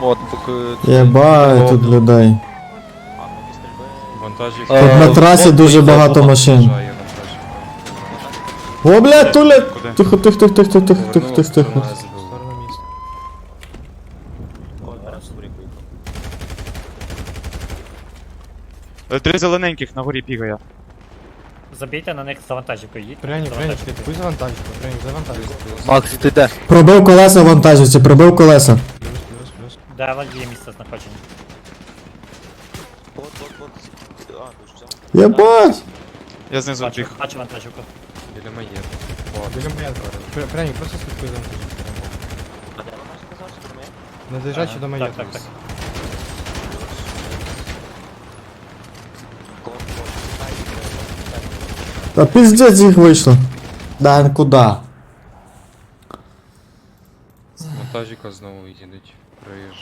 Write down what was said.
мод, поки... Єбать тут людей. Вантажівка. Тут на трасі дуже багато машин. О, блядь, туля! Тихо, тихо, тихо, тихо, тихо, тихо, тихо, тихо. Е, три зелененьких на горі бігає. Забійте на них з завантажівкою, їдьте. Пряник, з пряник, ти завантажку, пряник. Макс, ти де? Пробив колеса вантажівці, пробив колеса. Де є місце знаходження? Бот, бот, бот. А, дуже. Я бач! Я знизу Бачу, хочу. Хочу вантажівку. Біля моєї. О, біля моєї. Пря- Пряник, просто слідкуй за мною. А де вона до моєї. Так, так, так. Кон, кон. Ай, Та. Да, ну куда? Монтажика снова знову їдуть.